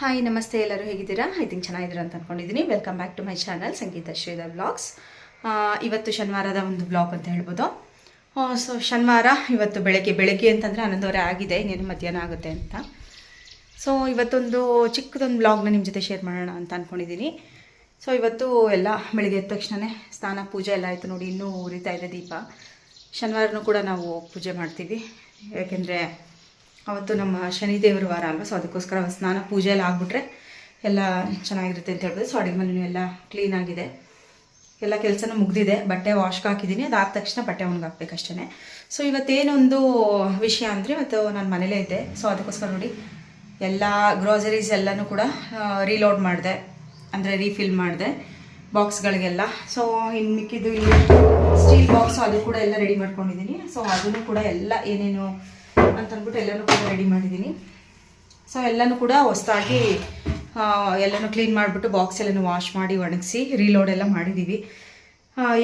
Hi ನಮಸ್ತೆ ಎಲ್ಲರೂ ಹೇಗಿದ್ದೀರಾ? ಐ ಥಿಂಕ್ ಚೆನ್ನಾಗಿದ್ದೀರಾ ಅಂತ ಅಂದ್ಕೊಂಡಿದ್ದೀನಿ welcome back to my channel Sangeetha Sridhar blogs ಇವತ್ತು ಶನಿವಾರದ ಒಂದು ಬ್ಲಾಗ್ ಅಂತ ಹೇಳ್ಬೋದು. ಸೊ ಶನಿವಾರ, ಇವತ್ತು ಬೆಳಗ್ಗೆ ಬೆಳಗ್ಗೆ ಅಂತಂದರೆ ಹನ್ನೊಂದುವರೆ ಆಗಿದೆ, ಇನ್ನೇನು ಮಧ್ಯಾಹ್ನ ಆಗುತ್ತೆ ಅಂತ. ಸೊ ಇವತ್ತೊಂದು ಚಿಕ್ಕದೊಂದು ಬ್ಲಾಗ್ನ ನಿಮ್ಮ ಜೊತೆ ಶೇರ್ ಮಾಡೋಣ ಅಂತ ಅಂದ್ಕೊಂಡಿದ್ದೀನಿ ಸೊ ಇವತ್ತು ಎಲ್ಲ ಬೆಳಗ್ಗೆ ಎದ್ದ ತಕ್ಷಣವೇ ಸ್ನಾನ, ಪೂಜೆ ಎಲ್ಲ ಆಯಿತು ನೋಡಿ, ಇನ್ನೂ ಉರಿತಾ ಇದೆ ದೀಪ. ಶನಿವಾರನೂ ಕೂಡ ನಾವು ಪೂಜೆ ಮಾಡ್ತೀವಿ. ಯಾಕೆಂದರೆ ಅವತ್ತು ನಮ್ಮ ಶನಿದೇವರ ವಾರ ಅಲ್ವಾ? ಸೊ ಅದಕ್ಕೋಸ್ಕರ ಸ್ನಾನ ಪೂಜೆ ಎಲ್ಲ ಆಗಿಬಿಟ್ರೆ ಎಲ್ಲ ಚೆನ್ನಾಗಿರುತ್ತೆ ಅಂತ ಹೇಳ್ಬೋದು. ಸೊ ಅಡುಗೆ ಮನೆಯೂ ಎಲ್ಲ ಕ್ಲೀನ್ ಆಗಿದೆ. ಎಲ್ಲ ಕೆಲಸನೂ ಮುಗ್ದಿದೆ. ಬಟ್ಟೆ ವಾಶ್ಗೆ ಹಾಕಿದ್ದೀನಿ. ಅದಾದ ತಕ್ಷಣ ಬಟ್ಟೆ ಒಣಗಾಕ್ಬೇಕಷ್ಟೇ ಸೊ ಇವತ್ತೇನೊಂದು ವಿಷಯ ಅಂದರೆ ಇವತ್ತು ನಾನು ಮನೇಲೇ ಇದ್ದೆ. ಸೊ ಅದಕ್ಕೋಸ್ಕರ ನೋಡಿ ಎಲ್ಲ ಗ್ರೋಸರೀಸ್ ಎಲ್ಲನೂ ಕೂಡ ರೀಲೋಡ್ ಮಾಡಿದೆ. ಅಂದರೆ ರೀಫಿಲ್ ಮಾಡಿದೆ ಬಾಕ್ಸ್ಗಳಿಗೆಲ್ಲ ಸೊ ಇನ್ನು ಮಿಕ್ಕಿದ್ದು ಇಲ್ಲಿ ಸ್ಟೀಲ್ ಬಾಕ್ಸು ಅದು ಕೂಡ ಎಲ್ಲ ರೆಡಿ ಮಾಡ್ಕೊಂಡಿದ್ದೀನಿ. ಸೊ ಅದನ್ನು ಕೂಡ ಎಲ್ಲ ಏನೇನು ಅಂತ ಅಂದ್ಬಿಟ್ಟು ಎಲ್ಲನೂ ಕೂಡ ರೆಡಿ ಮಾಡಿದ್ದೀನಿ. ಸೊ ಎಲ್ಲನೂ ಕೂಡ ಹೊಸದಾಗಿ ಎಲ್ಲನೂ ಕ್ಲೀನ್ ಮಾಡಿಬಿಟ್ಟು ಬಾಕ್ಸ್ ಎಲ್ಲನೂ ವಾಶ್ ಮಾಡಿ, ಒಣಗಿಸಿ ರೀಲೋಡ್ ಎಲ್ಲ ಮಾಡಿದ್ದೀವಿ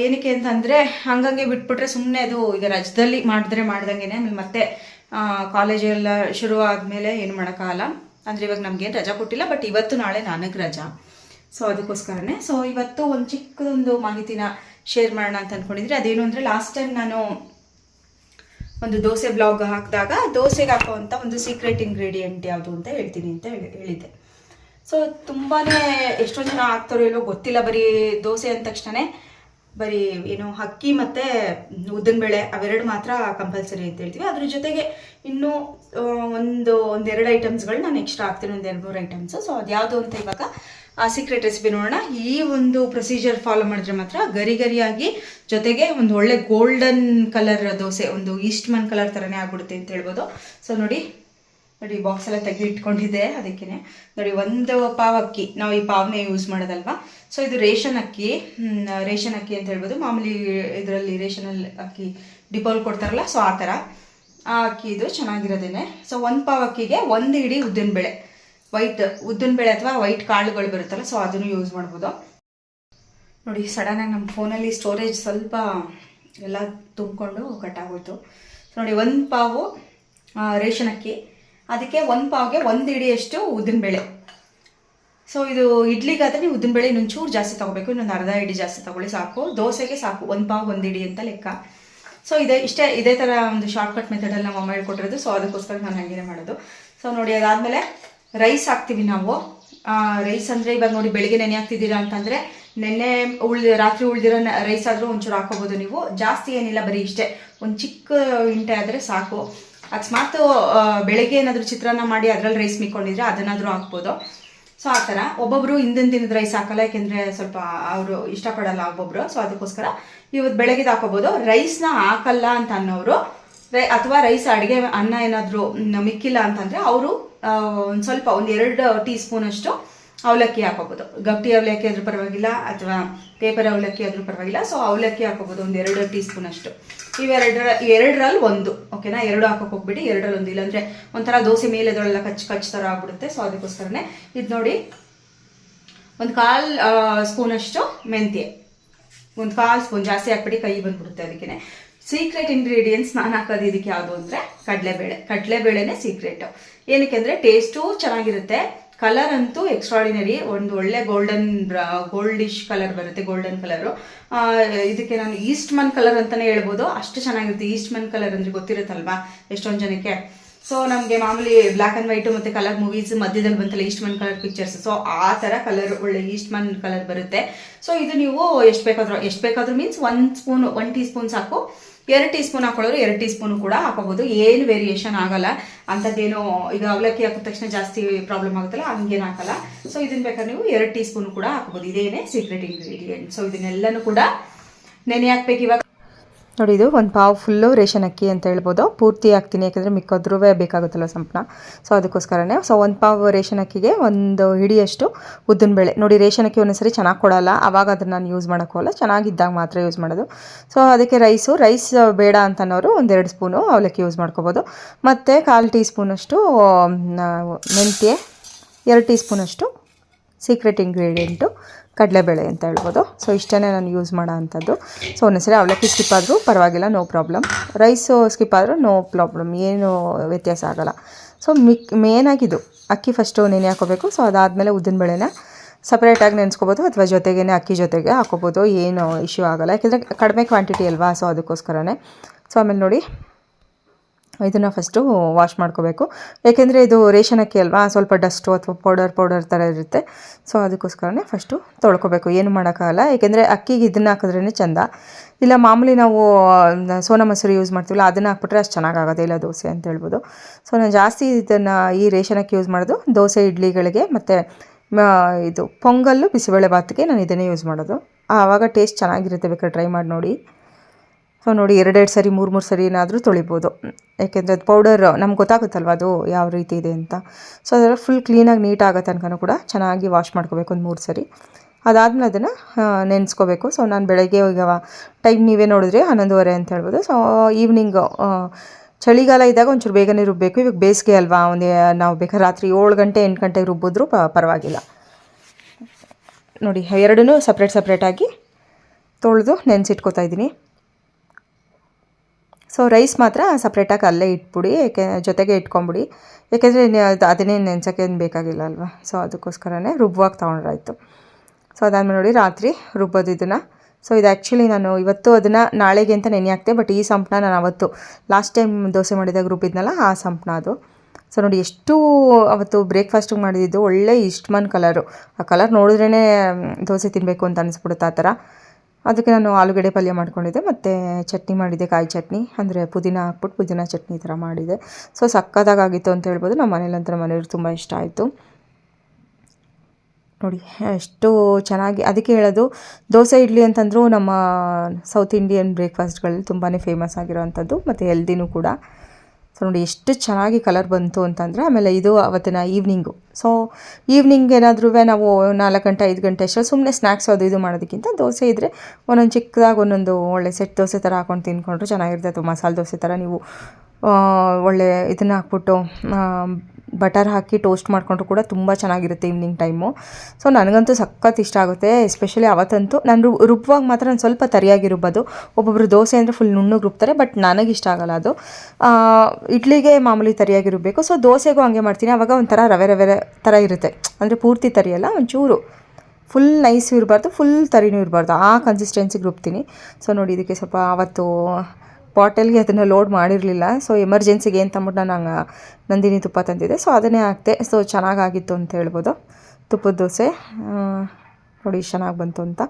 ಏನಕ್ಕೆ ಅಂತಂದರೆ, ಹಂಗಂಗೆ ಬಿಟ್ಬಿಟ್ರೆ ಸುಮ್ಮನೆ ಅದು ಈಗ ರಜದಲ್ಲಿ ಮಾಡಿದ್ರೆ ಮಾಡ್ದಂಗೆ ಆಮೇಲೆ ಮತ್ತೆ ಕಾಲೇಜೆಲ್ಲ ಶುರು ಆದಮೇಲೆ ಏನು ಮಾಡೋಕ್ಕಾಗಲ್ಲ. ಅಂದರೆ ಇವಾಗ ನಮಗೇನು ರಜಾ ಕೊಟ್ಟಿಲ್ಲ ಬಟ್ ಇವತ್ತು ನಾಳೆ ನನಗೆ ರಜಾ. ಸೊ ಅದಕ್ಕೋಸ್ಕರನೇ. ಸೊ ಇವತ್ತು ಒಂದು ಚಿಕ್ಕದೊಂದು ಮಾಹಿತಿನ ಶೇರ್ ಮಾಡೋಣ ಅಂತ ಅಂದ್ಕೊಂಡಿದ್ರೆ ಅದೇನು ಅಂದರೆ ಲಾಸ್ಟ್ ಟೈಮ್ ನಾನು ಒಂದು ದೋಸೆ ಬ್ಲಾಗ್ ಹಾಕಿದಾಗ ದೋಸೆಗೆ ಹಾಕುವಂಥ ಒಂದು ಸೀಕ್ರೆಟ್ ಇಂಗ್ರೀಡಿಯೆಂಟ್ ಯಾವುದು ಅಂತ ಹೇಳ್ತೀನಿ ಅಂತ ಹೇಳಿ ಹೇಳಿದ್ದೆ. ಸೊ ತುಂಬಾ ಎಷ್ಟೊಂದು ಜನ ಹಾಕ್ತಾರೋ ಇಲ್ಲೋ ಗೊತ್ತಿಲ್ಲ, ಬರೀ ದೋಸೆ ಅಂದ ತಕ್ಷಣ ಬರೀ ಏನು ಅಕ್ಕಿ ಮತ್ತು ಉದ್ದಿನಬೇಳೆ ಅವೆರಡು ಮಾತ್ರ ಕಂಪಲ್ಸರಿ ಅಂತ ಹೇಳ್ತೀವಿ. ಅದ್ರ ಜೊತೆಗೆ ಇನ್ನೂ ಒಂದು ಒಂದೆರಡು ಐಟಮ್ಸ್ಗಳು ನಾನು ಎಕ್ಸ್ಟ್ರಾ ಹಾಕ್ತೀನಿ, ಒಂದು ಎರಡು ಮೂರು ಐಟಮ್ಸ್ ಸೊ ಅದ್ಯಾವುದು ಅಂತ ಇವಾಗ, ಆ ಸೀಕ್ರೆಟ್ ರೆಸಿಪಿ ನೋಡೋಣ. ಈ ಒಂದು ಪ್ರೊಸೀಜರ್ ಫಾಲೋ ಮಾಡಿದ್ರೆ ಮಾತ್ರ ಗರಿ ಗರಿಯಾಗಿ ಜೊತೆಗೆ ಒಂದು ಒಳ್ಳೆ ಗೋಲ್ಡನ್ ಕಲರ್ ದೋಸೆ, ಒಂದು ಈಸ್ಟ್ ಮನ್ ಕಲರ್ ಥರನೇ ಆಗ್ಬಿಡುತ್ತೆ ಅಂತ ಹೇಳ್ಬೋದು. ಸೊ ನೋಡಿ ನೋಡಿ ಬಾಕ್ಸ್ ಎಲ್ಲ ತೆಗೆದು ಇಟ್ಕೊಂಡಿದ್ದೆ ಅದಕ್ಕೇ ನೋಡಿ, ಒಂದು ಪಾವ್ ಅಕ್ಕಿ, ನಾವು ಈ ಪಾವ್ನೇ ಯೂಸ್ ಮಾಡೋದಲ್ವಾ? ಸೊ ಇದು ರೇಷನ್ ಅಕ್ಕಿ ರೇಷನ್ ಅಕ್ಕಿ ಅಂತ ಹೇಳ್ಬೋದು. ಮಾಮೂಲಿ ಇದರಲ್ಲಿ ರೇಷನಲ್ಲಿ ಅಕ್ಕಿ ಡಿಪೋಲ್ ಕೊಡ್ತಾರಲ್ಲ ಸೊ ಆ ಥರ ಆ ಅಕ್ಕಿ ಇದು ಚೆನ್ನಾಗಿರೋದೇನೆ. ಸೊ ಒಂದು ಪಾವ್ ಅಕ್ಕಿಗೆ ಒಂದು ಇಡೀ ಉದ್ದಿನಬೇಳೆ ವೈಟ್ ಉದ್ದಿನಬೇಳೆ ಅಥವಾ ವೈಟ್ ಕಾಳುಗಳು ಬರುತ್ತಲ್ಲ ಸೊ ಅದನ್ನು ಯೂಸ್ ಮಾಡ್ಬೋದು. ನೋಡಿ ಸಡನ್ನಾಗಿ ನಮ್ಮ ಫೋನಲ್ಲಿ ಸ್ಟೋರೇಜ್ ಸ್ವಲ್ಪ ಎಲ್ಲ ತುಂಬಿಕೊಂಡು ಕಟ್ಟಾಗೋಯ್ತು ಸೊ ನೋಡಿ, ಒಂದು ಪಾವು ರೇಷನ್ ಅಕ್ಕಿ. ಅದಕ್ಕೆ ಒಂದು ಪಾವ್ಗೆ ಒಂದು ಇಡಿಯಷ್ಟು ಉದ್ದಿನಬೇಳೆ ಸೊ ಇದು ಇಡ್ಲಿಗಾದರೆ ನೀವು ಉದ್ದಿನಬೇಳೆ ಇನ್ನೊಂದು ಚೂರು ಜಾಸ್ತಿ ತೊಗೋಬೇಕು, ಇನ್ನೊಂದು ಅರ್ಧ ಇಡಿ ಜಾಸ್ತಿ ತೊಗೊಳ್ಳಿ ಸಾಕು. ದೋಸೆಗೆ ಸಾಕು, ಒಂದು ಪಾವ್ ಒಂದು ಇಡಿ ಅಂತ ಲೆಕ್ಕ. ಸೊ ಇದೇ, ಇಷ್ಟೇ, ಇದೇ ಥರ ಒಂದು ಶಾರ್ಟ್ಕಟ್ ಮೆಥಡಲ್ಲಿ ನಮ್ಮ ಅಮ್ಮ ಹೇಳ್ಕೊಟ್ಟಿರೋದು ಸೊ ಅದಕ್ಕೋಸ್ಕರ ನಾನು ಹಾಗೇನೆ ಮಾಡೋದು. ಸೊ ನೋಡಿ, ಅದಾದಮೇಲೆ ರೈಸ್ ಹಾಕ್ತೀವಿ ನಾವು. ರೈಸ್ ಅಂದರೆ ಇವಾಗ ನೋಡಿ, ಬೆಳಿಗ್ಗೆ ನೆನೆ ಹಾಕ್ತಿದ್ದೀರಾ ಅಂತಂದರೆ, ನೆನ್ನೆ ಉಳ್ದ, ರಾತ್ರಿ ಉಳ್ದಿರೋ ರೈಸ್ ಆದರೂ ಒಂಚೂರು ಹಾಕೋಬೋದು ನೀವು. ಜಾಸ್ತಿ ಏನಿಲ್ಲ, ಬರೀ ಇಷ್ಟೇ. ಒಂದು ಚಿಕ್ಕ ಇಂಟೆ ಆದರೆ ಸಾಕು. ಅಕಸ್ಮಾತ್ ಬೆಳಗ್ಗೆ ಏನಾದರೂ ಚಿತ್ರಾನ್ನ ಮಾಡಿ ಅದರಲ್ಲಿ ರೈಸ್ ಮಿಕ್ಕೊಂಡಿದ್ರೆ ಅದನ್ನಾದರೂ ಹಾಕ್ಬೋದು. ಸೊ ಆ ಥರ. ಒಬ್ಬೊಬ್ರು ಹಿಂದಿನ ದಿನದ ರೈಸ್ ಹಾಕಲ್ಲ, ಯಾಕೆಂದರೆ ಸ್ವಲ್ಪ ಅವರು ಇಷ್ಟಪಡಲ್ಲ ಒಬ್ಬೊಬ್ರು. ಸೊ ಅದಕ್ಕೋಸ್ಕರ ಇವತ್ತು ಬೆಳಗ್ಗೆ ಹಾಕೋಬೋದು. ರೈಸ್ನ ಹಾಕಲ್ಲ ಅಂತ ಅನ್ನೋರು ರೈ, ಅಥವಾ ರೈಸ್ ಅಡುಗೆ ಅನ್ನ ಏನಾದರೂ ಮಿಕ್ಕಿಲ್ಲ ಅಂತಂದರೆ, ಅವರು ಒಂದು ಸ್ವಲ್ಪ, ಒಂದು ಎರಡು ಟೀ ಸ್ಪೂನಷ್ಟು ಅವಲಕ್ಕಿ ಹಾಕೋಬೋದು. ಗಟ್ಟಿ ಅವಲಕ್ಕಿ ಆದರೂ ಪರವಾಗಿಲ್ಲ ಅಥವಾ ಪೇಪರ್ ಅವಲಕ್ಕಿ ಆದರೂ ಪರವಾಗಿಲ್ಲ. ಸೊ ಅವಲಕ್ಕಿ ಹಾಕೋಬೋದು ಒಂದು ಎರಡು ಟೀ ಸ್ಪೂನ್ ಅಷ್ಟು ಇವೆರಡರ, ಎರಡರಲ್ಲಿ ಒಂದು. ಓಕೆನಾ ಎರಡು ಹಾಕೋಕೆ ಹೋಗ್ಬಿಟ್ಟು ಎರಡರಲ್ಲಿ ಒಂದು. ಇಲ್ಲಾಂದ್ರೆ ಒಂಥರ ದೋಸೆ ಮೇಲೆ ಅದರಲ್ಲ ಕಚ್ ಕಚ್ ಥರ ಆಗ್ಬಿಡುತ್ತೆ. ಸೊ ಅದಕ್ಕೋಸ್ಕರನೇ ಇದು ನೋಡಿ. ಒಂದು ಕಾಲು ಸ್ಪೂನಷ್ಟು ಮೆಂತ್ಯ. ಒಂದು ಕಾಲು ಸ್ಪೂನ್. ಜಾಸ್ತಿ ಹಾಕ್ಬಿಟ್ಟು ಕೈ ಬಂದ್ಬಿಡುತ್ತೆ ಅದಕ್ಕೆ ಸೀಕ್ರೆಟ್ ಇಂಗ್ರೀಡಿಯೆಂಟ್ಸ್ ನಾನು ಹಾಕೋದು ಇದಕ್ಕೆ ಯಾವುದು ಅಂದರೆ ಕಡಲೆಬೇಳೆ. ಕಡಲೆಬೇಳೆನೇ ಸೀಕ್ರೆಟ್ ಏನಕ್ಕೆ ಅಂದರೆ ಟೇಸ್ಟು ಚೆನ್ನಾಗಿರುತ್ತೆ. ಕಲರ್ ಅಂತೂ ಎಕ್ಸ್ಟ್ರಾಡಿನರಿ ಒಂದು ಒಳ್ಳೆ ಗೋಲ್ಡನ್ ಗೋಲ್ಡಿಶ್ ಕಲರ್ ಬರುತ್ತೆ ಗೋಲ್ಡನ್ ಕಲರು ಇದಕ್ಕೆ ನಾನು ಈಸ್ಟ್ ಮನ್ ಕಲರ್ ಅಂತಲೇ ಹೇಳ್ಬೋದು. ಅಷ್ಟು ಚೆನ್ನಾಗಿರುತ್ತೆ ಈಸ್ಟ್ ಮನ್ ಕಲರ್ ಅಂದರೆ ಗೊತ್ತಿರುತ್ತಲ್ವಾ ಎಷ್ಟೊಂದು ಜನಕ್ಕೆ? ಸೊ ನಮಗೆ ಮಾಮೂಲಿ ಬ್ಲ್ಯಾಕ್ ಆ್ಯಂಡ್ ವೈಟು ಮತ್ತು ಕಲರ್ ಮೂವೀಸ್ ಮಧ್ಯದಲ್ಲಿ ಬಂತಲ್ಲ Eastman colour pictures so ಆ ಥರ ಕಲರ್ ಒಳ್ಳೆ ಈಸ್ಟ್ ಮನ್ ಕಲರ್ ಬರುತ್ತೆ. ಸೊ ಇದು ನೀವು ಎಷ್ಟು ಬೇಕಾದರೂ ಎಷ್ಟು ಬೇಕಾದರೂ ಮೀನ್ಸ್ ಒಂದು ಸ್ಪೂನ್ ಒನ್ ಟೀ ಸ್ಪೂನ್ ಸಾಕು. ಎರಡು ಟೀ ಸ್ಪೂನ್ ಹಾಕೊಳ್ಳೋರು ಎರಡು ಟೀ ಸ್ಪೂನು ಕೂಡ ಹಾಕೋಬೋದು ಏನು ವೇರಿಯೇಷನ್ ಆಗಲ್ಲ. ಅಂಥದ್ದೇನು ಈಗ ಅವಲಕ್ಕಿ ಹಾಕಿದ ತಕ್ಷಣ ಜಾಸ್ತಿ ಪ್ರಾಬ್ಲಮ್ ಆಗುತ್ತಲ್ಲ, ಹಂಗೇನು ಹಾಕಲ್ಲ. ಸೊ ಇದನ್ನ ಬೇಕಾದ್ರೆ ನೀವು ಎರಡು ಟೀ ಸ್ಪೂನ್ ಕೂಡ ಹಾಕೋಬೋದು ಇದೇನೇ ಸೀಕ್ರೆಟ್ ಇಂಗ್ರೀಡಿಯೆಂಟ್ ಸೊ ಇದನ್ನೆಲ್ಲನೂ ಕೂಡ ನೆನೆ ಹಾಕ್ಬೇಕು ಇವಾಗ. ನೋಡಿ, ಇದು ಒಂದು ಪಾವು ಫುಲ್ಲು ರೇಷನ್ ಅಕ್ಕಿ ಅಂತ ಹೇಳ್ಬೋದು. ಪೂರ್ತಿ ಹಾಕ್ತೀನಿ, ಯಾಕಂದರೆ ಮಿಕ್ಕೋದ್ರೂ ಬೇಕಾಗುತ್ತಲ್ಲ ಸಂಪಣ ಸೊ ಅದಕ್ಕೋಸ್ಕರನೇ. ಸೊ ಒಂದು ಪಾವು ರೇಷನ್ ಅಕ್ಕಿಗೆ ಒಂದು ಹಿಡಿಯಷ್ಟು ಉದ್ದಿನ ಬೇಳೆ. ನೋಡಿ, ರೇಷನ್ ಅಕ್ಕಿ ಒಂದೊಂದ್ಸರಿ ಚೆನ್ನಾಗಿ ಕೊಡಲ್ಲ. ಆವಾಗ ಅದನ್ನು ನಾನು ಯೂಸ್ ಮಾಡೋಕ್ಕೋಲ್ಲ ಚೆನ್ನಾಗಿದ್ದಾಗ ಮಾತ್ರ ಯೂಸ್ ಮಾಡೋದು. ಸೊ ಅದಕ್ಕೆ ರೈಸು ರೈಸ್ ಬೇಡ ಅಂತನೋರು ಒಂದೆರಡು ಸ್ಪೂನು ಅವಲಕ್ಕಿ ಯೂಸ್ ಮಾಡ್ಕೋಬೋದು. ಮತ್ತು ಕಾಲು ಟೀ ಸ್ಪೂನಷ್ಟು ಮೆಂತ್ಯ, ಎರಡು ಟೀ ಸ್ಪೂನಷ್ಟು ಸೀಕ್ರೆಟ್ ಇಂಗ್ರೀಡಿಯೆಂಟು ಕಡಲೆಬೇಳೆ ಅಂತ ಹೇಳ್ಬೋದು. ಸೊ ಇಷ್ಟೇ ನಾನು ಯೂಸ್ ಮಾಡೋ ಅಂಥದ್ದು. ಸೊ ಒಂದೊಂದ್ಸರಿ ಅವಲಕ್ಕಿ ಸ್ಕಿಪ್ ಆದರೂ ಪರವಾಗಿಲ್ಲ ನೋ ಪ್ರಾಬ್ಲಮ್ ರೈಸು ಸ್ಕಿಪ್ ಆದರೂ ನೋ ಪ್ರಾಬ್ಲಮ್ ಏನು ವ್ಯತ್ಯಾಸ ಆಗೋಲ್ಲ. ಸೊ ಮಿಕ್ ಮೇನಾಗಿದು ಅಕ್ಕಿ ಫಸ್ಟು ನೆನೆ ಹಾಕೋಬೇಕು. ಸೊ ಅದಾದಮೇಲೆ ಉದ್ದಿನಬೇಳೆನ ಸಪ್ರೇಟಾಗಿ ನೆನೆಸ್ಕೋಬೋದು, ಅಥವಾ ಜೊತೆಗೇ ಅಕ್ಕಿ ಜೊತೆಗೆ ಹಾಕೋಬೋದು. ಏನು ಇಶ್ಯೂ ಆಗೋಲ್ಲ. ಯಾಕೆಂದರೆ ಕಡಿಮೆ ಕ್ವಾಂಟಿಟಿ ಅಲ್ವಾ ಸೊ ಅದಕ್ಕೋಸ್ಕರನೇ. ಸೊ ಆಮೇಲೆ ನೋಡಿ. ಇದನ್ನು ಫಸ್ಟು ವಾಶ್ ಮಾಡ್ಕೋಬೇಕು. ಏಕೆಂದರೆ ಇದು ರೇಷನ್ ಅಕ್ಕಿ ಅಲ್ವಾ, ಸ್ವಲ್ಪ ಡಸ್ಟು ಅಥವಾ ಪೌಡರ್ ಪೌಡರ್ ಥರ ಇರುತ್ತೆ. ಸೊ ಅದಕ್ಕೋಸ್ಕರನೇ ಫಸ್ಟು ತೊಳ್ಕೊಬೇಕು. ಏನು ಮಾಡೋಕ್ಕಾಗಲ್ಲ. ಏಕೆಂದರೆ ಅಕ್ಕಿಗೆ ಇದನ್ನು ಹಾಕಿದ್ರೇ ಚೆಂದ. ಇಲ್ಲ, ಮಾಮೂಲಿ ನಾವು ಸೋನಾ ಮೊಸರು ಯೂಸ್ ಮಾಡ್ತೀವಲ್ಲ, ಅದನ್ನು ಹಾಕ್ಬಿಟ್ರೆ ಅಷ್ಟು ಚೆನ್ನಾಗಾಗೋದೇ ಇಲ್ಲ, ದೋಸೆ ಅಂತ ಹೇಳ್ಬೋದು. ಸೊ ನಾನು ಜಾಸ್ತಿ ಇದನ್ನು ಈ ರೇಷನ್ ಅಕ್ಕಿ ಯೂಸ್ ಮಾಡೋದು ದೋಸೆ, ಇಡ್ಲಿಗಳಿಗೆ ಮತ್ತು ಇದು, ಪೊಂಗಲ್ಲು, ಬಿಸಿಬೇಳೆ ಭಾತಿಗೆ ನಾನು ಇದನ್ನೇ ಯೂಸ್ ಮಾಡೋದು. ಆವಾಗ ಟೇಸ್ಟ್ ಚೆನ್ನಾಗಿರುತ್ತೆ ಬೇಕಾದ್ರೆ ಟ್ರೈ ಮಾಡಿ ನೋಡಿ. ಸೊ ನೋಡಿ, ಎರಡೆರಡು ಸರಿ, ಮೂರು ಮೂರು ಸರಿ ಏನಾದರೂ ತೊಳಿಬೋದು. ಯಾಕೆಂದರೆ ಅದು ಪೌಡರ್ ನಮ್ಗೆ ಗೊತ್ತಾಗುತ್ತಲ್ವ ಅದು ಯಾವ ರೀತಿ ಇದೆ ಅಂತ. ಸೊ ಅದೆಲ್ಲ ಫುಲ್ ಕ್ಲೀನಾಗಿ ನೀಟಾಗೋ ತನಕ ಕೂಡ ಚೆನ್ನಾಗಿ ವಾಶ್ ಮಾಡ್ಕೋಬೇಕು ಒಂದು ಮೂರು ಸರಿ. ಅದಾದಮೇಲೆ ಅದನ್ನು ನೆನೆಸ್ಕೋಬೇಕು. ಸೊ ನಾನು ಬೆಳಗ್ಗೆ ಈಗ ಟೈಮ್ ನೀವೇ ನೋಡಿದ್ರೆ ಹನ್ನೊಂದುವರೆ ಅಂತ ಹೇಳ್ಬೋದು. ಸೊ ಈವ್ನಿಂಗ್ ಚಳಿಗಾಲ ಇದ್ದಾಗ ಒಂಚೂರು ಬೇಗನೆ ರುಬ್ಬಬೇಕು ಇವಾಗ ಬೇಸಿಗೆ ಅಲ್ವಾ, ಒಂದು, ನಾವು ಬೇಕಾದ್ರೆ ರಾತ್ರಿ ಏಳು ಗಂಟೆ, ಎಂಟು ಗಂಟೆಗೆ ರುಬ್ಬಿದ್ರೂ ಪರವಾಗಿಲ್ಲ. ನೋಡಿ ಎರಡೂ ಸಪ್ರೇಟ್ ಸಪ್ರೇಟಾಗಿ ತೊಳೆದು ನೆನೆಸಿಟ್ಕೋತಾ ಇದ್ದೀನಿ. ಸೊ ರೈಸ್ ಮಾತ್ರ ಸಪ್ರೇಟಾಗಿ ಅಲ್ಲೇ ಇಟ್ಬಿಡಿ, ಏಕೆ ಜೊತೆಗೆ ಇಟ್ಕೊಂಬಿಡಿ. ಏಕೆಂದರೆ ಅದು ಅದನ್ನೇ ನೆನ್ಸೋಕ್ಕೇನು ಬೇಕಾಗಿಲ್ಲ ಅಲ್ವಾ? ಸೊ ಅದಕ್ಕೋಸ್ಕರನೇ ರುಬ್ಬುವಾಗ ತೊಗೊಂಡ್ರಾಯ್ತು. ಸೊ ಅದಾದ್ಮೇಲೆ ನೋಡಿ ರಾತ್ರಿ ರುಬ್ಬೋದು ಇದನ್ನು. ಸೊ ಇದು ಆ್ಯಕ್ಚುಲಿ ನಾನು ಇವತ್ತು ಅದನ್ನು ನಾಳೆಗೆ ಅಂತ ನೆನೆ ಹಾಕ್ತೆ ಬಟ್ ಈ ಸಂಪಣ ನಾನು ಅವತ್ತು ಲಾಸ್ಟ್ ಟೈಮ್ ದೋಸೆ ಮಾಡಿದಾಗ ರುಬ್ಬಿದ್ನಲ್ಲ ಆ ಸಂಪಣ ಅದು. ಸೊ ನೋಡಿ ಎಷ್ಟು ಅವತ್ತು ಬ್ರೇಕ್ಫಾಸ್ಟಿಗೆ ಮಾಡಿದ್ದು ಒಳ್ಳೆ ಇಷ್ಟಮನ್ ಕಲರು ಆ ಕಲರ್ ನೋಡಿದ್ರೇ ದೋಸೆ ತಿನ್ನಬೇಕು ಅಂತ ಅನಿಸ್ಬಿಡುತ್ತೆ ಆ ಥರ. ಅದಕ್ಕೆ ನಾನು ಆಲೂಗಡ್ಡೆ ಪಲ್ಯ ಮಾಡ್ಕೊಂಡಿದ್ದೆ, ಮತ್ತು ಚಟ್ನಿ ಮಾಡಿದ್ದೆ, ಕಾಯಿ ಚಟ್ನಿ, ಅಂದರೆ ಪುದೀನ ಹಾಕ್ಬಿಟ್ಟು ಪುದೀನ ಚಟ್ನಿ ಥರ ಮಾಡಿದೆ. ಸೊ ಸಕ್ಕತ್ತಾಗಿತ್ತು ಅಂತ ಹೇಳ್ಬೋದು. ನಮ್ಮ ಮನೇಲಂತರ ಮನೆಯವ್ರಿಗೆ ತುಂಬ ಇಷ್ಟ ಆಯಿತು. ನೋಡಿ, ಎಷ್ಟು ಚೆನ್ನಾಗಿ, ಅದಕ್ಕೆ ಹೇಳೋದು, ದೋಸೆ, ಇಡ್ಲಿ ಅಂತಂದರೂ ನಮ್ಮ ಸೌತ್ ಇಂಡಿಯನ್ ಬ್ರೇಕ್ಫಾಸ್ಟ್ಗಳಲ್ಲಿ ತುಂಬಾ ಫೇಮಸ್ ಆಗಿರೋವಂಥದ್ದು, ಮತ್ತು ಹೆಲ್ದಿನೂ ಕೂಡ. ಸೊ ನೋಡಿ ಎಷ್ಟು ಚೆನ್ನಾಗಿ ಕಲರ್ ಬಂತು ಅಂತಂದರೆ ಆಮೇಲೆ ಇದು ಅವತ್ತಿನ ಈವ್ನಿಂಗು. ಸೊ ಈವ್ನಿಂಗ್ ಏನಾದ್ರೂ ನಾವು ನಾಲ್ಕು ಗಂಟೆ, ಐದು ಗಂಟೆ ಅಷ್ಟು ಸುಮ್ಮನೆ ಸ್ನ್ಯಾಕ್ಸ್ ಅದು ಇದು ಮಾಡೋದಕ್ಕಿಂತ ದೋಸೆ ಇದ್ದರೆ ಒಂದೊಂದು ಚಿಕ್ಕದಾಗಿ ಒಂದೊಂದು ಒಳ್ಳೆ ಸೆಟ್ ದೋಸೆ ಥರ ಹಾಕೊಂಡು ತಿನ್ಕೊಂಡ್ರೆ ಚೆನ್ನಾಗಿರುತ್ತೆ. ಮಸಾಲೆ ದೋಸೆ ಥರ ನೀವು ಒಳ್ಳೆ ಇದನ್ನು ಹಾಕ್ಬಿಟ್ಟು ಬಟರ್ ಹಾಕಿ ಟೋಸ್ಟ್ ಮಾಡಿಕೊಂಡ್ರು ಕೂಡ ತುಂಬ ಚೆನ್ನಾಗಿರುತ್ತೆ ಈವ್ನಿಂಗ್ ಟೈಮು ಸೊ ನನಗಂತೂ ಸಖತ್ ಇಷ್ಟ ಆಗುತ್ತೆ ಎಸ್ಪೆಷಲಿ ಅವತ್ತಂತೂ. ನಾನು ರು ಮಾತ್ರ ನಾನು ಸ್ವಲ್ಪ ತರಿಯಾಗಿ ರುಬ್ಬೋದು ಒಬ್ಬೊಬ್ಬರು ದೋಸೆ ಅಂದರೆ ಫುಲ್ ನುಣ್ಣಗೆ ರುಬ್ತಾರೆ ಬಟ್ ನನಗೆ ಇಷ್ಟ ಆಗಲ್ಲ ಅದು. ಇಡ್ಲಿಗೆ ಮಾಮೂಲಿ ತರಿಯಾಗಿ ಸೊ ದೋಸೆಗೂ ಹಂಗೆ ಮಾಡ್ತೀನಿ. ಆವಾಗ ಒಂಥರ ರವೆ ರವೆ ಥರ ಇರುತ್ತೆ. ಅಂದರೆ ಪೂರ್ತಿ ತರಿಯಲ್ಲ, ಒಂಚೂರು. ಫುಲ್ ನೈಸ್ ಇರಬಾರ್ದು ಫುಲ್ ತರಿನೂ ಇರಬಾರ್ದು. ಆ ಕನ್ಸಿಸ್ಟೆನ್ಸಿಗೆ ರುಬ್ತೀನಿ. ಸೊ ನೋಡಿ, ಇದಕ್ಕೆ ಸ್ವಲ್ಪ ಅವತ್ತು ಬಾಟಲ್ಗೆ ಅದನ್ನು ಲೋಡ್ ಮಾಡಿರಲಿಲ್ಲ. ಸೊ ಎಮರ್ಜೆನ್ಸಿಗೆ ಅಂತ ಅಂದ್ಬಿಟ್ಟು ನಾನು ನಂದಿನಿ ತುಪ್ಪ ತಂದಿದ್ದೆ. ಸೊ ಅದನ್ನೇ ಹಾಕ್ತೆ ಸೊ ಚೆನ್ನಾಗಾಗಿತ್ತು ಅಂತ ಹೇಳ್ಬೋದು. ತುಪ್ಪದ ದೋಸೆ. ನೋಡಿ ಚೆನ್ನಾಗಿ ಬಂತು ಅಂತ.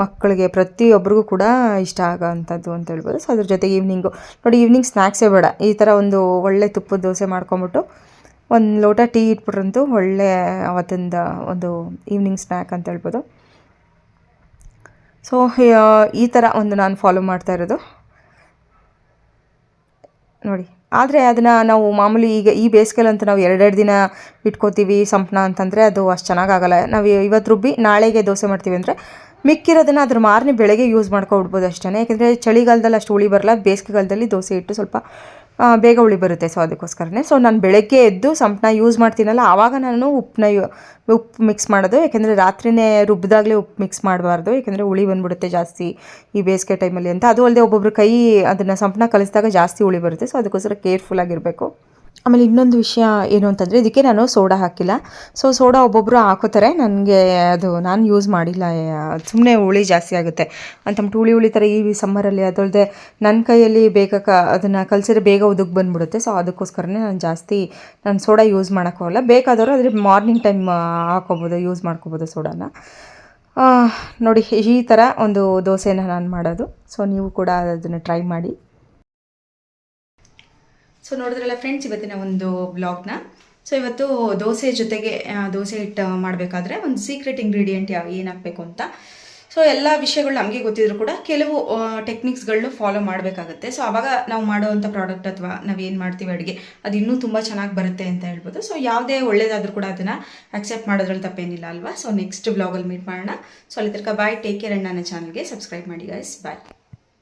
ಮಕ್ಕಳಿಗೆ ಪ್ರತಿಯೊಬ್ಬರಿಗೂ ಕೂಡ ಇಷ್ಟ ಆಗೋವಂಥದ್ದು ಅಂತ ಹೇಳ್ಬೋದು. ಸೊ ಅದ್ರ ಜೊತೆಗೆ ಈವ್ನಿಂಗು ನೋಡಿ ಈವ್ನಿಂಗ್ ಸ್ನ್ಯಾಕ್ಸೇ ಬೇಡ. ಈ ಥರ ಒಂದು ಒಳ್ಳೆ ತುಪ್ಪದ ದೋಸೆ ಮಾಡ್ಕೊಂಬಿಟ್ಟು ಒಂದು ಲೋಟ ಟೀ ಇಟ್ಬಿಟ್ರಂತೂ ಒಳ್ಳೆ ಅವತ್ತಿಂದ ಒಂದು ಈವ್ನಿಂಗ್ ಸ್ನ್ಯಾಕ್ ಅಂತ ಹೇಳ್ಬೋದು. ಸೊ ಈ ಥರ ಒಂದು ನಾನು ಫಾಲೋ ಮಾಡ್ತಾ ಇರೋದು. ನೋಡಿ. ಆದರೆ ಅದನ್ನು ನಾವು ಮಾಮೂಲಿ ಈಗ ಈ ಬೇಸಿಗೆಲಂತೂ ನಾವು ಎರಡೆರಡು ದಿನ ಇಟ್ಕೋತೀವಿ ಸಂಪ್ನ ಅಂತಂದರೆ ಅದು ಅಷ್ಟು ಚೆನ್ನಾಗಾಗಲ್ಲ. ನಾವು ಇವತ್ತು ರುಬ್ಬಿ ನಾಳೆಗೆ ದೋಸೆ ಮಾಡ್ತೀವಿ ಅಂದರೆ ಮಿಕ್ಕಿರೋದನ್ನು ಅದ್ರ ಮಾರನೇ ಬೆಳಗ್ಗೆ ಯೂಸ್ ಮಾಡ್ಕೊಬಿಡ್ಬೋದು ಅಷ್ಟೇ ಯಾಕೆಂದರೆ ಚಳಿಗಾಲದಲ್ಲಿ ಅಷ್ಟು ಹುಳಿ ಬರಲ್ಲ, ಬೇಸಿಗೆಗಾಲದಲ್ಲಿ ದೋಸೆ ಇಟ್ಟು ಸ್ವಲ್ಪ ಬೇಗ ಉಳಿ ಬರುತ್ತೆ. ಸೊ ಅದಕ್ಕೋಸ್ಕರನೇ. ಸೊ ನಾನು ಬೆಳಗ್ಗೆ ಎದ್ದು ಸಂಪ್ನ ಯೂಸ್ ಮಾಡ್ತೀನಲ್ಲ, ಆವಾಗ ನಾನು ಉಪ್ಪನ್ನ ಉಪ್ಪು ಮಿಕ್ಸ್ ಮಾಡೋದು. ಯಾಕೆಂದರೆ ರಾತ್ರಿನೇ ರುಬ್ಬಿದಾಗಲೇ ಉಪ್ಪು ಮಿಕ್ಸ್ ಮಾಡಬಾರ್ದು. ಯಾಕೆಂದರೆ ಹುಳಿ ಬಂದುಬಿಡುತ್ತೆ ಜಾಸ್ತಿ ಈ ಬೇಸಿಗೆ ಟೈಮಲ್ಲಿ ಅಂತ. ಅದು ಅಲ್ಲದೆ ಒಬ್ಬೊಬ್ರು ಕೈ ಅದನ್ನು ಸಂಪ್ನ ಕಲಿಸಿದಾಗ ಜಾಸ್ತಿ ಹುಳಿ ಬರುತ್ತೆ. ಸೊ ಅದಕ್ಕೋಸ್ಕರ ಕೇರ್ಫುಲ್ ಆಗಿರಬೇಕು. ಆಮೇಲೆ ಇನ್ನೊಂದು ವಿಷಯ ಏನು ಅಂತಂದರೆ, ಇದಕ್ಕೆ ನಾನು ಸೋಡಾ ಹಾಕಿಲ್ಲ. ಸೊ ಸೋಡಾ ಒಬ್ಬೊಬ್ಬರು ಹಾಕೋತಾರೆ. ನನಗೆ ಅದು ನಾನು ಯೂಸ್ ಮಾಡಿಲ್ಲ. ಸುಮ್ಮನೆ ಹುಳಿ ಜಾಸ್ತಿ ಆಗುತ್ತೆ. ಅಂತಂದ್ಬಿಟ್ಟು ಹುಳಿ ಹುಳಿ ಥರ ಈ ಸಮ್ಮರಲ್ಲಿ ಅದಲ್ಲದೆ ನನ್ನ ಕೈಯಲ್ಲಿ ಬೇಗ ಕ, ಅದನ್ನು ಕಲಸಿದ್ರೆ ಬೇಗ ಉದುಗ್ ಬಂದುಬಿಡುತ್ತೆ. ಸೊ ಅದಕ್ಕೋಸ್ಕರನೇ ನಾನು ಜಾಸ್ತಿ ನಾನು ಸೋಡಾ ಯೂಸ್ ಮಾಡೋಕ್ಕೋಗಲ್ಲ ಬೇಕಾದವರು ಅದ್ರ ಮಾರ್ನಿಂಗ್ ಟೈಮ್ ಹಾಕೋಬೋದು ಯೂಸ್ ಮಾಡ್ಕೋಬೋದು ಸೋಡಾನ. ನೋಡಿ ಈ ಥರ ಒಂದು ದೋಸೆನ ನಾನು ಮಾಡೋದು. ಸೊ ನೀವು ಕೂಡ ಅದನ್ನು ಟ್ರೈ ಮಾಡಿ. ಸೊ ನೋಡಿದ್ರಲ್ಲ ಫ್ರೆಂಡ್ಸ್ ಇವತ್ತಿನ ಒಂದು ಬ್ಲಾಗ್ನ ಸೊ ಇವತ್ತು ದೋಸೆ ಜೊತೆಗೆ ದೋಸೆ ಹಿಟ್ಟು ಮಾಡಬೇಕಾದ್ರೆ ಒಂದು ಸೀಕ್ರೆಟ್ ಇಂಗ್ರೀಡಿಯೆಂಟ್ ಯಾವ, ಏನು ಅಂತ. ಸೊ ಎಲ್ಲ ವಿಷಯಗಳು ನಮಗೆ ಗೊತ್ತಿದ್ರು ಕೂಡ ಕೆಲವು ಟೆಕ್ನಿಕ್ಸ್ಗಳನ್ನ ಫಾಲೋ ಮಾಡಬೇಕಾಗುತ್ತೆ. ಸೊ ಆವಾಗ ನಾವು ಮಾಡೋವಂಥ ಪ್ರಾಡಕ್ಟ್ ಅಥವಾ ನಾವು ಏನು ಮಾಡ್ತೀವಿ ಅಡುಗೆ, ಅದು ಇನ್ನೂ ತುಂಬ ಚೆನ್ನಾಗಿ ಬರುತ್ತೆ ಅಂತ ಹೇಳ್ಬೋದು. ಸೊ ಯಾವುದೇ ಒಳ್ಳೇದಾದರೂ ಕೂಡ ಅದನ್ನು ಅಕ್ಸೆಪ್ಟ್ ಮಾಡೋದ್ರಲ್ಲಿ ತಪ್ಪೇನಿಲ್ಲ ಅಲ್ವಾ? ಸೊ ನೆಕ್ಸ್ಟ್ ಬ್ಲಾಗಲ್ಲಿ ಮೀಟ್ ಮಾಡೋಣ. ಸೊ ಅಲ್ಲಿ ತನಕ ಬಾಯ್ ಟೇಕ್ ಕೇರ್ ಅಣ್ಣನ ನನ್ನ ಚಾನಲ್ಗೆ ಸಬ್ಸ್ಕ್ರೈಬ್ ಮಾಡಿ ಗೈಸ್ ಬಾಯ್